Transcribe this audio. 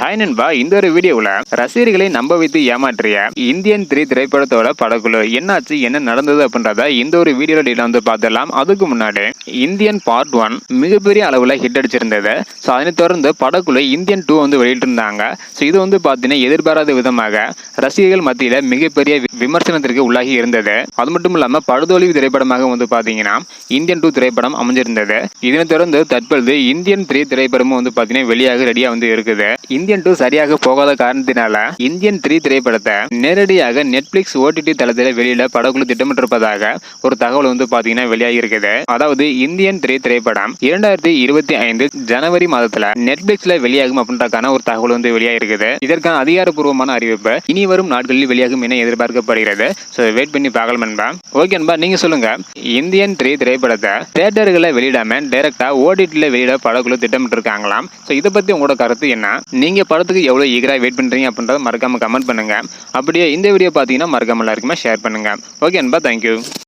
Hi நண்பா இந்த ஒரு வீடியோவில் ரசிகர்களை நம்ப வைத்து ஏமாற்றிய இந்தியன் த்ரீ திரைப்படத்தோட படக்குழு என்னாச்சு என்ன நடந்தது அப்படின்றத இந்த ஒரு வீடியோல டீட்டெயில் வந்து பார்த்துடலாம். அதுக்கு முன்னாடி இந்தியன் பார்ட் ஒன் மிகப்பெரிய அளவில் ஹிட் அடிச்சிருந்தது. ஸோ அதனை தொடர்ந்து படக்குழு இந்தியன் டூ வந்து வெளியிட்டிருந்தாங்க. ஸோ இது வந்து பார்த்தீங்கன்னா எதிர்பாராத விதமாக ரசிகர்கள் மத்தியில் மிகப்பெரிய விமர்சனத்திற்கு உள்ளாகி இருந்தது. அது மட்டும் இல்லாமல் படுதோல்வி திரைப்படமாக வந்து பார்த்தீங்கன்னா இந்தியன் டூ திரைப்படம் அமைஞ்சிருந்தது. இதனை தொடர்ந்து தற்பொழுது இந்தியன் த்ரீ திரைப்படமும் வந்து பார்த்தீங்கன்னா வெளியாக ரெடியாக வந்து இருக்குது. இந்தியன் டூ சரியாக போகாத காரணத்தினால இந்தியன் த்ரீ திரைப்படத்தை நேரடியாக நெட்ஃபிளிக்ஸ் ஓடிடி தளத்தில் வெளியிட படக்குழு திட்டமிட்டிருப்பதாக ஒரு தகவல் வந்து பார்த்தீங்கன்னா வெளியாகி இருக்குது அதாவது இந்தியன் த்ரீ திரைப்படம் இரண்டாயிரத்தி இருபத்தி ஐந்து ஜனவரி மாதத்துல நெட்ஃபிளிக்ஸ்ல வெளியாகும் அப்படின்றக்கான ஒரு தகவல் வந்து வெளியாகி இருக்குது இதற்கான அதிகாரப்பூர்வமான அறிவிப்பு இனி வரும் நாட்களில் வெளியாகும் என எதிர்பார்க்கப்படுகிறது. ஸோ வெயிட் பண்ணி பார்க்கலாம் நண்பா. ஓகே நண்பா நீங்க சொல்லுங்க. இந்தியன் த்ரீ திரைப்படத்தை தேட்டர்களை வெளியிடாம டைரக்டா ஓடிடியில் வெளியிட படக்குழு திட்டமிட்டு இருக்காங்களாம் ஸோ இதை பத்தி உங்களோட கருத்து என்ன? நீங்கள் படத்துக்கு எவ்வளோ ஈகராக வெயிட் பண்ணுறீங்க அப்படின்றத மறக்காமல் கமெண்ட் பண்ணுங்கள் அப்படியே இந்த வீடியோ பார்த்தீங்கன்னா மறக்காமல் எல்லாருக்குமே ஷேர் பண்ணுங்கள் ஓகே அன்பா தேங்க்யூ